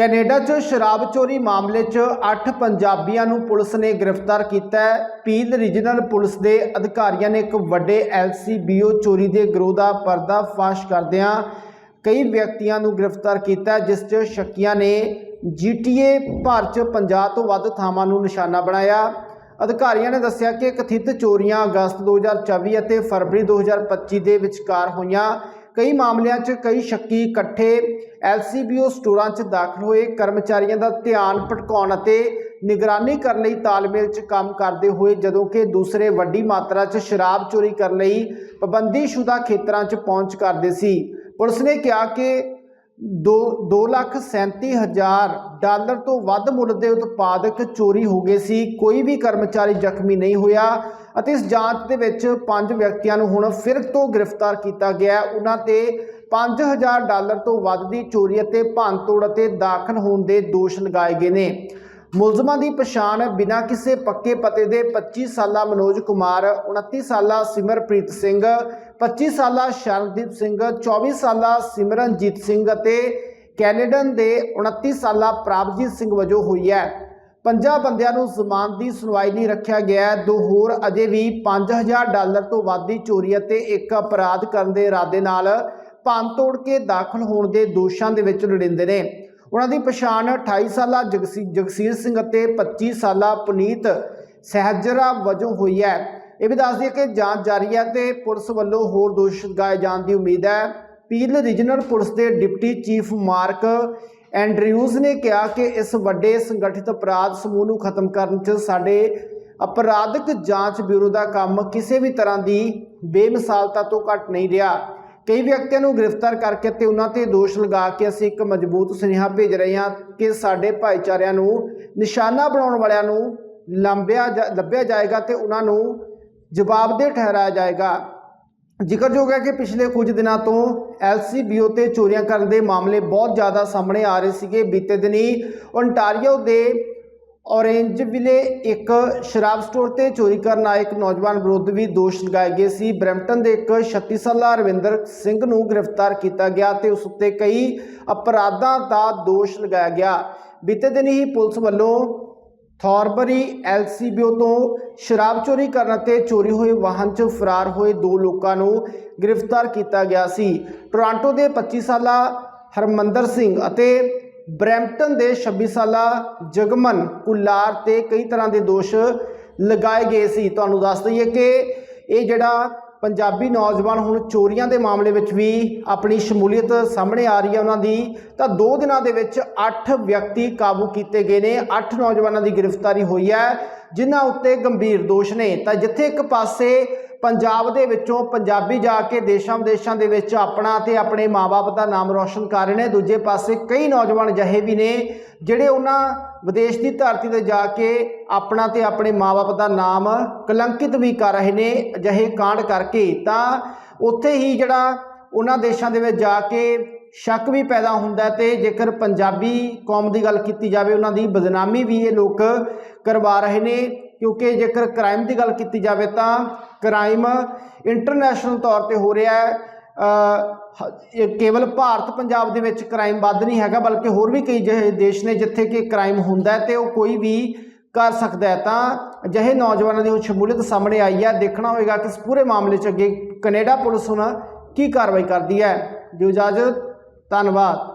Canada 'ਚ ਸ਼ਰਾਬ ਚੋਰੀ ਮਾਮਲੇ 'ਚ 8 ਪੰਜਾਬੀਆਂ ਨੂੰ ਪੁਲਿਸ ਨੇ ਗ੍ਰਿਫਤਾਰ ਕੀਤਾ ਹੈ। ਪੀਲ ਰੀਜਨਲ ਪੁਲਿਸ ਦੇ ਅਧਿਕਾਰੀਆਂ ਨੇ ਇੱਕ ਵੱਡੇ ਐਲਸੀਬੀਓ ਚੋਰੀ ਦੇ ਗਰੋਹ ਦਾ ਪਰਦਾਫਾਸ਼ ਕਰਦਿਆਂ ਕਈ ਵਿਅਕਤੀਆਂ ਨੂੰ ਗ੍ਰਿਫਤਾਰ ਕੀਤਾ ਜਿਸ 'ਚ ਸ਼ੱਕੀਆਂ ਨੇ ਜੀਟੀਏ ਭਰ 'ਚ 50 ਤੋਂ ਵੱਧ ਥਾਵਾਂ ਨੂੰ ਨਿਸ਼ਾਨਾ ਬਣਾਇਆ। ਅਧਿਕਾਰੀਆਂ ਨੇ ਦੱਸਿਆ ਕਿ ਕਥਿਤ ਚੋਰੀਆਂ ਅਗਸਤ 2024 ਅਤੇ ਫਰਵਰੀ 2025 ਦੇ ਵਿਚਕਾਰ ਹੋਈਆਂ। ਕਈ ਮਾਮਲਿਆਂ 'ਚ ਕਈ ਸ਼ੱਕੀ ਇਕੱਠੇ ਐਲਸੀਬੀਓ ਸਟੋਰਾਂ 'ਚ ਦਾਖਲ ਹੋਏ। ਕਰਮਚਾਰੀਆਂ ਦਾ ਧਿਆਨ ਭਟਕਾਉਣ ਅਤੇ ਨਿਗਰਾਨੀ ਕਰਨ ਲਈ ਤਾਲਮੇਲ 'ਚ ਕੰਮ ਕਰਦੇ ਹੋਏ, ਜਦੋਂ ਕਿ ਦੂਸਰੇ ਵੱਡੀ ਮਾਤਰਾ 'ਚ ਸ਼ਰਾਬ ਚੋਰੀ ਕਰਨ ਲਈ ਪਾਬੰਦੀਸ਼ੁਦਾ ਖੇਤਰਾਂ 'ਚ ਪਹੁੰਚ ਕਰਦੇ ਸੀ। ਪੁਲਿਸ ਨੇ ਕਿਹਾ ਕਿ ਦੋ ਦੋ ਲੱਖ ਸੈਂਤੀ ਹਜ਼ਾਰ ਡਾਲਰ ਤੋਂ ਵੱਧ ਮੁੱਲ ਦੇ ਉਤਪਾਦਕ ਚੋਰੀ ਹੋ ਗਏ ਸੀ। ਕੋਈ ਵੀ ਕਰਮਚਾਰੀ ਜ਼ਖਮੀ ਨਹੀਂ ਹੋਇਆ ਅਤੇ ਇਸ ਜਾਂਚ ਦੇ ਵਿੱਚ ਪੰਜ ਵਿਅਕਤੀਆਂ ਨੂੰ ਹੁਣ ਫਿਰ ਤੋਂ ਗ੍ਰਿਫਤਾਰ ਕੀਤਾ ਗਿਆ ਉਹਨਾਂ ਤੇ 5000 ਡਾਲਰ ਤੋਂ ਵੱਧ ਦੀ ਚੋਰੀ ਅਤੇ ਭੰਨਤੋੜ ਅਤੇ ਦਾਖਲ ਹੋਣ ਦੇ ਦੋਸ਼ ਲਗਾਏ ਗਏ ਨੇ। ਮੁਲਜ਼ਮਾਂ ਦੀ ਪਛਾਣ ਬਿਨਾਂ ਕਿਸੇ ਪੱਕੇ ਪਤੇ ਦੇ 25 ਸਾਲਾ ਮਨੋਜ ਕੁਮਾਰ 29 ਸਾਲਾ ਸਿਮਰਪ੍ਰੀਤ ਸਿੰਘ 25 ਸਾਲਾ ਸ਼ਰਨਦੀਪ ਸਿੰਘ 24 ਸਾਲਾ ਸਿਮਰਨਜੀਤ ਸਿੰਘ ਅਤੇ ਕੈਨੇਡਨ ਦੇ 29 ਸਾਲਾ ਪ੍ਰਭਜੀਤ ਸਿੰਘ ਵਜੋਂ ਹੋਈ ਹੈ। ਪੰਜਾਂ ਬੰਦਿਆਂ ਨੂੰ ਜ਼ਮਾਨਤ ਦੀ ਸੁਣਵਾਈ ਲਈ ਰੱਖਿਆ ਗਿਆ ਦੋ ਹੋਰ ਅਜੇ ਵੀ 5000 ਡਾਲਰ ਤੋਂ ਵੱਧ ਦੀ ਚੋਰੀ ਅਤੇ ਇੱਕ ਅਪਰਾਧ ਕਰਨ ਦੇ ਇਰਾਦੇ ਨਾਲ ਭੰਨ ਤੋੜ ਕੇ ਦਾਖਲ ਹੋਣ ਦੇ ਦੋਸ਼ਾਂ ਦੇ ਵਿੱਚ ਲੜਿੰਦੇ ਨੇ। ਉਹਨਾਂ ਦੀ ਪਛਾਣ 28 ਸਾਲਾ ਜਗਸੀ ਜਗਸੀਰ ਸਿੰਘ ਅਤੇ 25 ਸਾਲਾ ਪੁਨੀਤ ਸਹਿਜਰਾ ਵਜੋਂ ਹੋਈ ਹੈ। ਇਹ ਵੀ ਦੱਸ ਦਈਏ ਕਿ ਜਾਂਚ ਜਾਰੀ ਹੈ ਤੇ ਪੁਲਿਸ ਵੱਲੋਂ ਹੋਰ ਦੋਸ਼ ਲਗਾਏ ਜਾਣ ਦੀ ਉਮੀਦ ਹੈ। ਪੀਲ ਰੀਜਨਲ ਪੁਲਿਸ ਦੇ ਡਿਪਟੀ ਚੀਫ ਮਾਰਕ ਐਂਡਰਿਊਜ਼ ਨੇ ਕਿਹਾ ਕਿ ਇਸ ਵੱਡੇ ਸੰਗਠਿਤ ਅਪਰਾਧ ਸਮੂਹ ਨੂੰ ਖਤਮ ਕਰਨ 'ਚ ਸਾਡੇ ਅਪਰਾਧਿਕ ਜਾਂਚ ਬਿਊਰੋ ਦਾ ਕੰਮ ਕਿਸੇ ਵੀ ਤਰ੍ਹਾਂ ਦੀ ਬੇਮਿਸਾਲਤਾ ਤੋਂ ਘੱਟ ਨਹੀਂ ਰਿਹਾ। ਕਈ ਵਿਅਕਤੀਆਂ ਨੂੰ ਗ੍ਰਿਫਤਾਰ ਕਰਕੇ ਤੇ ਉਹਨਾਂ ਤੇ ਦੋਸ਼ ਲਗਾ ਕੇ ਅਸੀਂ ਇੱਕ ਮਜ਼ਬੂਤ ਸੁਨੇਹਾ ਭੇਜ ਰਹੇ ਹਾਂ ਕਿ ਸਾਡੇ ਭਾਈਚਾਰਿਆਂ ਨੂੰ ਨਿਸ਼ਾਨਾ ਬਣਾਉਣ ਵਾਲਿਆਂ ਨੂੰ ਲੰਬਿਆ ਜਾ- ਲੱਭਿਆ ਜਾਏਗਾ ਤੇ ਉਹਨਾਂ ਨੂੰ ਜਵਾਬਦੇਹ ਠਹਿਰਾਇਆ ਜਾਏਗਾ। ਜ਼ਿਕਰਯੋਗ ਹੈ ਕਿ ਪਿਛਲੇ ਕੁਝ ਦਿਨਾਂ ਤੋਂ ਐਲਸੀਬੀਓ ਤੇ ਚੋਰੀਆਂ ਕਰਨ ਦੇ ਮਾਮਲੇ ਬਹੁਤ ਜ਼ਿਆਦਾ ਸਾਹਮਣੇ ਆ ਰਹੇ ਸੀਗੇ। ਬੀਤੇ ਦਿਨੀ ਓਨਟਾਰੀਓ ਦੇ ਔਰੇਂਜਵਿਲੇ ਇੱਕ ਸ਼ਰਾਬ ਸਟੋਰ ਤੇ ਚੋਰੀ ਕਰਨ ਆਏ ਇੱਕ ਨੌਜਵਾਨ ਵਿਰੁੱਧ ਵੀ ਦੋਸ਼ ਲਗਾਏ ਗਏ ਸੀ। ਬਰੈਂਪਟਨ ਦੇ ਇੱਕ 36 ਸਾਲਾ ਰਵਿੰਦਰ ਸਿੰਘ ਨੂੰ ਗ੍ਰਿਫਤਾਰ ਕੀਤਾ ਗਿਆ ਤੇ ਉਸ ਉੱਤੇ ਕਈ ਅਪਰਾਧਾਂ ਦਾ ਦੋਸ਼ ਲਗਾਇਆ ਗਿਆ। ਬੀਤੇ ਦਿਨ ਹੀ ਪੁਲਿਸ ਵੱਲੋਂ ਥੌਰਬਰੀ ਐਲਸੀਬੀਓ ਤੋਂ ਸ਼ਰਾਬ ਚੋਰੀ ਕਰਨ ਅਤੇ ਚੋਰੀ ਹੋਏ ਵਾਹਨ 'ਚ ਫਰਾਰ ਹੋਏ ਦੋ ਲੋਕਾਂ ਨੂੰ ਗ੍ਰਿਫਤਾਰ ਕੀਤਾ ਗਿਆ ਸੀ। ਟੋਰਾਂਟੋ ਦੇ 25 ਸਾਲਾ ਹਰਮੰਦਰ ਸਿੰਘ ਅਤੇ ਬਰੈਂਪਟਨ ਦੇ 26 ਸਾਲਾ ਜਗਮਨ ਕੁਲਾਰ ਤੇ ਕਈ ਤਰ੍ਹਾਂ ਦੇ ਦੋਸ਼ ਲਗਾਏ ਗਏ ਸੀ। ਤੁਹਾਨੂੰ ਦੱਸ ਦਈਏ ਕਿ ਇਹ ਜਿਹੜਾ ਪੰਜਾਬੀ ਨੌਜਵਾਨ ਹੁਣ ਚੋਰੀਆਂ ਦੇ ਮਾਮਲੇ ਵਿੱਚ ਵੀ ਆਪਣੀ ਸ਼ਮੂਲੀਅਤ ਸਾਹਮਣੇ ਆ ਰਹੀ ਹੈ ਉਹਨਾਂ ਦੀ, ਤਾਂ ਦੋ ਦਿਨਾਂ ਦੇ ਵਿੱਚ 8 ਵਿਅਕਤੀ ਕਾਬੂ ਕੀਤੇ ਗਏ ਨੇ। 8 ਨੌਜਵਾਨਾਂ ਦੀ ਗ੍ਰਿਫਤਾਰੀ ਹੋਈ ਹੈ, ਜਿਨ੍ਹਾਂ ਉੱਤੇ ਗੰਭੀਰ ਦੋਸ਼ ਨੇ। ਤਾਂ ਜਿੱਥੇ ਇੱਕ ਪਾਸੇ ਪੰਜਾਬ ਦੇ ਵਿੱਚੋਂ ਪੰਜਾਬੀ ਜਾ ਕੇ ਦੇਸ਼ਾਂ ਵਿਦੇਸ਼ਾਂ ਦੇ ਵਿੱਚ ਆਪਣਾ ਤੇ ਆਪਣੇ ਮਾਪੇ ਦਾ ਨਾਮ ਰੌਸ਼ਨ ਕਰ ਰਹੇ ਨੇ। ਦੂਜੇ ਪਾਸੇ ਕਈ ਨੌਜਵਾਨ ਅਜਿਹੇ ਵੀ ਨੇ ਜਿਹੜੇ ਉਹਨਾਂ ਵਿਦੇਸ਼ ਦੀ ਧਰਤੀ ਤੇ ਜਾ ਕੇ ਆਪਣਾ ਤੇ ਆਪਣੇ ਮਾਪੇ ਦਾ ਨਾਮ ਕਲੰਕਿਤ ਵੀ ਕਰ ਰਹੇ ਨੇ ਅਜਿਹੇ ਕਾਂਡ ਕਰਕੇ। ਤਾਂ ਉੱਥੇ ਹੀ ਜਿਹੜਾ ਉਹਨਾਂ ਦੇਸ਼ਾਂ ਦੇ ਵਿੱਚ ਜਾ ਕੇ ਸ਼ੱਕ ਵੀ ਪੈਦਾ ਹੁੰਦਾ ਹੈ ਤੇ ਜੇਕਰ ਪੰਜਾਬੀ ਕੌਮ ਦੀ ਗੱਲ ਕੀਤੀ ਜਾਵੇ, ਉਹਨਾਂ ਦੀ ਬਦਨਾਮੀ ਵੀ ਇਹ ਲੋਕ ਕਰਵਾ ਰਹੇ ਨੇ। ਕਿਉਂਕਿ ਜੇਕਰ ਕ੍ਰਾਈਮ ਦੀ ਗੱਲ ਕੀਤੀ ਜਾਵੇ ਤਾਂ ਕ੍ਰਾਈਮ ਇੰਟਰਨੈਸ਼ਨਲ ਤੌਰ ਤੇ ਹੋ ਰਿਹਾ ਹੈ ਇਹ ਕੇਵਲ ਭਾਰਤ ਪੰਜਾਬ ਦੇ ਵਿੱਚ ਕ੍ਰਾਈਮ ਵੱਧ ਨਹੀਂ ਹੈਗਾ, ਬਲਕਿ ਹੋਰ ਵੀ ਕਈ ਜਿਹੇ ਦੇਸ਼ ਨੇ ਜਿੱਥੇ ਕਿ ਕ੍ਰਾਈਮ ਹੁੰਦਾ ਹੈ ਤੇ ਉਹ ਕੋਈ ਵੀ ਕਰ ਸਕਦਾ ਹੈ। ਤਾਂ ਅਜਿਹੇ ਨੌਜਵਾਨਾਂ ਦੀ ਹੁਣ ਸ਼ਮੂਲੀਅਤ ਸਾਹਮਣੇ ਆਈ ਹੈ। ਦੇਖਣਾ ਹੋਵੇਗਾ ਕਿ ਇਸ ਪੂਰੇ ਮਾਮਲੇ 'ਚ ਅੱਗੇ ਕੈਨੇਡਾ ਪੁਲਿਸ ਹੁਣ ਕੀ ਕਾਰਵਾਈ ਕਰਦੀ ਹੈ। ਦਿਓ ਇਜਾਜ਼ਤ, ਧੰਨਵਾਦ।